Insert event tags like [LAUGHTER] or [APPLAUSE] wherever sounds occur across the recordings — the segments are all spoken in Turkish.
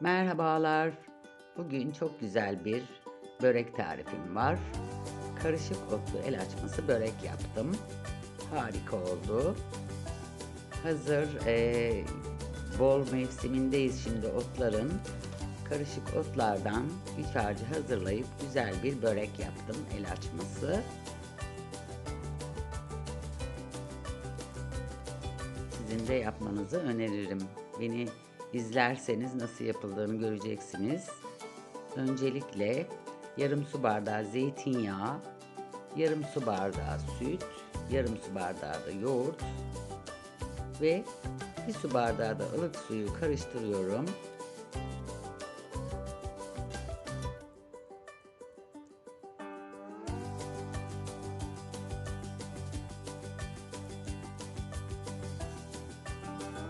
Merhabalar. Bugün çok güzel bir börek tarifim var. Karışık otlu el açması börek yaptım. Harika oldu. Hazır eee, bol mevsimindeyiz şimdi otların. Karışık otlardan iç harcı hazırlayıp güzel bir börek yaptım el açması. Sizin de yapmanızı öneririm. Beni izlerseniz nasıl yapıldığını göreceksiniz. Öncelikle yarım su bardağı zeytinyağı, yarım su bardağı süt, yarım su bardağı da yoğurt ve bir su bardağı da ılık suyu karıştırıyorum.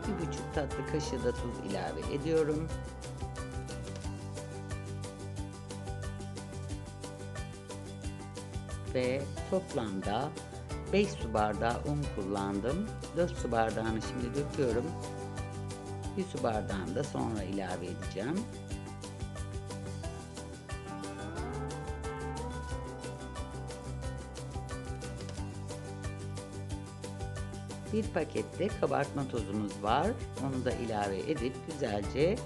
Bir buçuk tatlı kaşığı da tuz ilave ediyorum. Ve toplamda 5 su bardağı un kullandım. 4 su bardağını şimdi döküyorum. Bir su bardağını da sonra ilave edeceğim. Bir pakette kabartma tozumuz var. Onu da ilave edip güzelce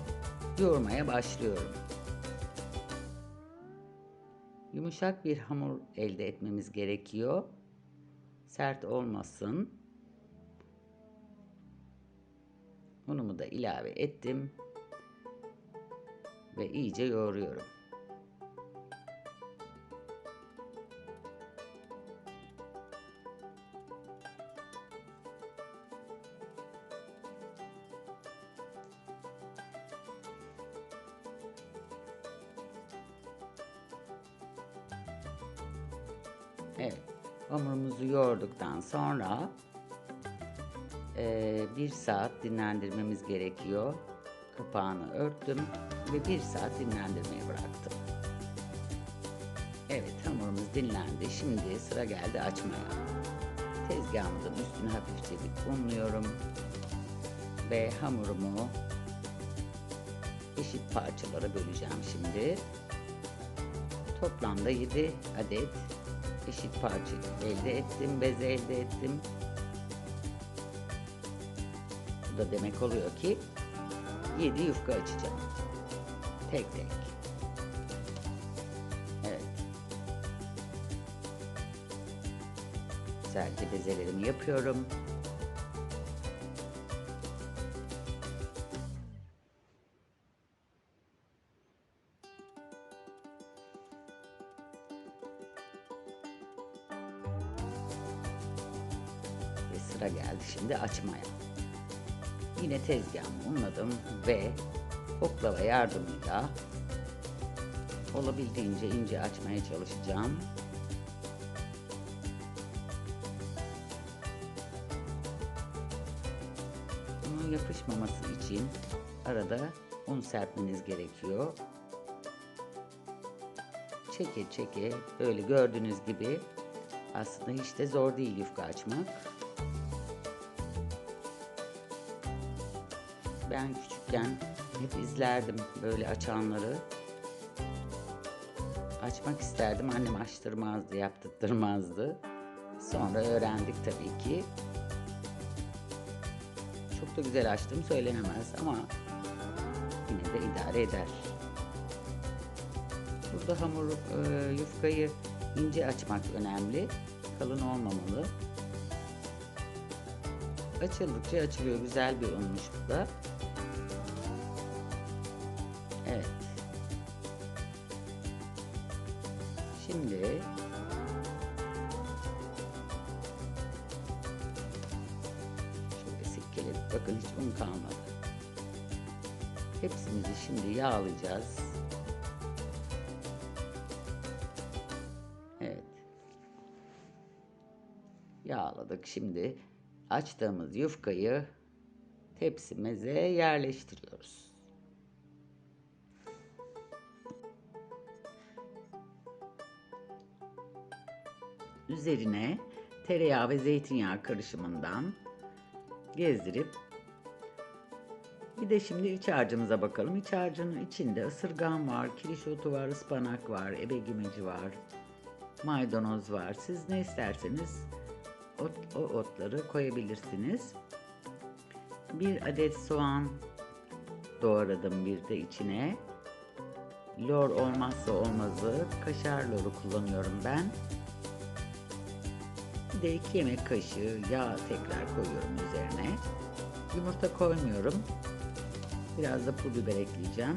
yoğurmaya başlıyorum. Yumuşak bir hamur elde etmemiz gerekiyor. Sert olmasın. Unumu da ilave ettim. Ve iyice yoğuruyorum. Evet, hamurumuzu yoğurduktan sonra eee, bir saat dinlendirmemiz gerekiyor. Kapağını örttüm ve bir saat dinlendirmeye bıraktım. Evet, hamurumuz dinlendi. Şimdi sıra geldi açmaya. Tezgahımızın üstünü hafifçe bir unluyorum ve hamurumu eşit parçalara böleceğim şimdi. Toplamda 7 adet eşit parça elde ettim, bez elde ettim. Bu da demek oluyor ki 7 yufka açacağım. Tek tek. Evet. Güzelce bezelerimi yapıyorum. Sıra geldi şimdi açmaya. Yine tezgahımı unladım ve oklava yardımıyla olabildiğince ince açmaya çalışacağım. Bunun yapışmaması için arada un serpmeniz gerekiyor. Çeke çeke böyle gördüğünüz gibi aslında hiç de zor değil yufka açmak. Ben küçükken hep izlerdim böyle açanları. Açmak isterdim. Annem açtırmazdı, yaptırtmazdı. Sonra öğrendik tabii ki. Çok da güzel açtım söylenemez ama yine de idare eder. Burada hamur e, yufkayı ince açmak önemli. Kalın olmamalı. Açıldıkça açılıyor. Güzel bir unmuş bu da. Bakın hiç un kalmadı. Hepsimizi şimdi yağlayacağız. Evet. Yağladık. Şimdi açtığımız yufkayı tepsimize yerleştiriyoruz. Üzerine tereyağı ve zeytinyağı karışımından gezdirip bir de şimdi iç harcımıza bakalım. İç harcının içinde ısırgan var, kiriş otu var, ıspanak var, ebe gümeci var, maydanoz var. Siz ne isterseniz ot, o otları koyabilirsiniz. Bir adet soğan doğradım bir de içine. Lor olmazsa olmazı kaşar loru kullanıyorum ben. Bir de iki yemek kaşığı yağ tekrar koyuyorum üzerine. Yumurta koymuyorum. Biraz da pul biber ekleyeceğim.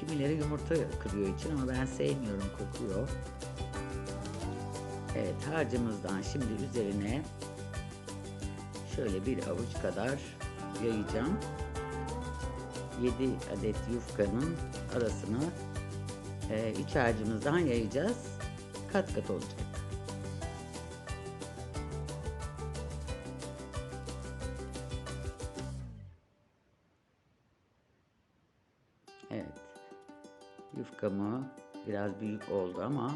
Kimileri yumurta kırıyor için ama ben sevmiyorum kokuyor. Evet harcımızdan şimdi üzerine şöyle bir avuç kadar yayacağım. 7 adet yufkanın arasına e, iç harcımızdan yayacağız. Kat kat olacak. Evet. Yufkamı biraz büyük oldu ama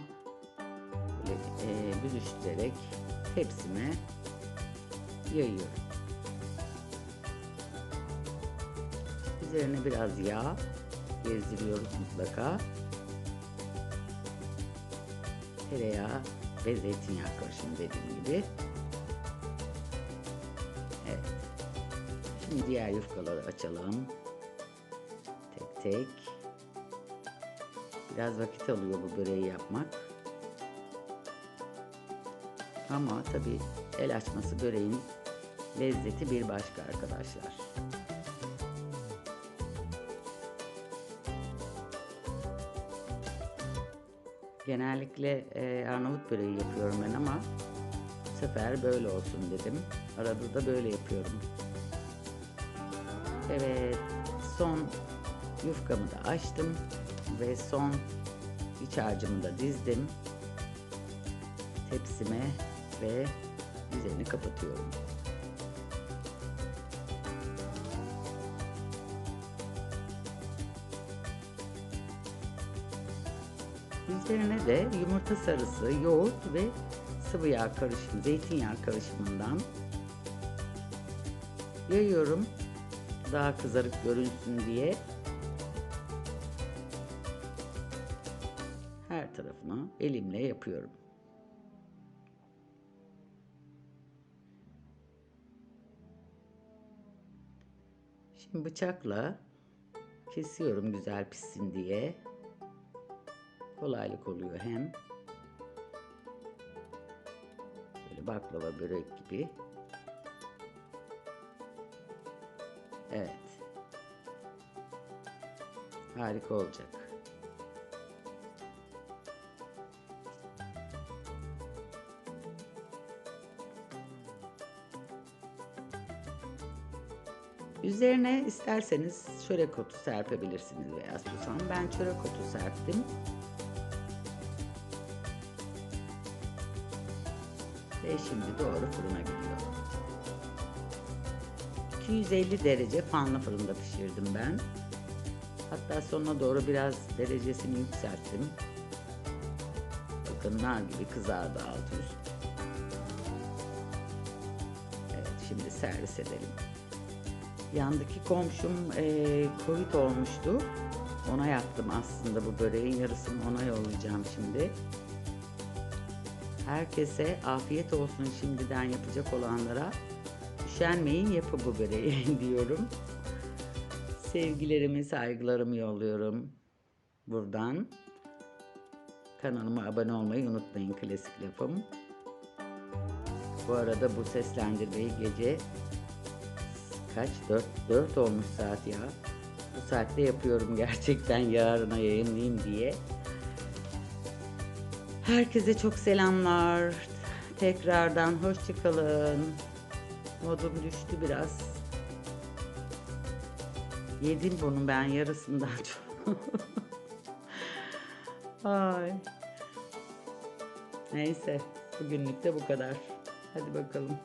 böyle e, büzüştürerek tepsime yayıyorum. Üzerine biraz yağ gezdiriyoruz mutlaka. Tereyağı ve zeytinyağı karışımı dediğim gibi. Evet. Şimdi diğer yufkaları açalım. Tek. Biraz vakit alıyor bu böreği yapmak. Ama tabii el açması böreğin lezzeti bir başka arkadaşlar. Genellikle e, Arnavut böreği yapıyorum ben ama bu sefer böyle olsun dedim. Arada da böyle yapıyorum. Evet, son yufkamı da açtım ve son iç harcımı da dizdim. Tepsime ve üzerini kapatıyorum. Üzerine de yumurta sarısı, yoğurt ve sıvı yağ karışımı, zeytinyağı karışımından yayıyorum. Daha kızarık görünsün diye. Tarafını elimle yapıyorum. Şimdi bıçakla kesiyorum güzel pişsin diye. Kolaylık oluyor hem. Böyle baklava börek gibi. Evet. Harika olacak. Üzerine isterseniz çörek otu serpebilirsiniz veya susam. Ben çörek otu serptim. Ve şimdi doğru fırına gidiyor. 250 derece fanlı fırında pişirdim ben. Hatta sonuna doğru biraz derecesini yükselttim. Bakın nar gibi kızardı alt üst. Evet şimdi servis edelim. Yandaki komşum e, Covid olmuştu. Ona yaptım aslında bu böreğin yarısını ona yollayacağım şimdi. Herkese afiyet olsun şimdiden yapacak olanlara. Üşenmeyin yapın bu böreği [LAUGHS] diyorum. Sevgilerimi, saygılarımı yolluyorum buradan. Kanalıma abone olmayı unutmayın klasik lafım. Bu arada bu seslendirmeyi gece kaç? 4, 4 olmuş saat ya. Bu saatte yapıyorum [LAUGHS] gerçekten yarına yayınlayayım diye. Herkese çok selamlar. Tekrardan hoşçakalın. Modum düştü biraz. Yedim bunu ben yarısından çok. [LAUGHS] Ay. Neyse. Bugünlük de bu kadar. Hadi bakalım.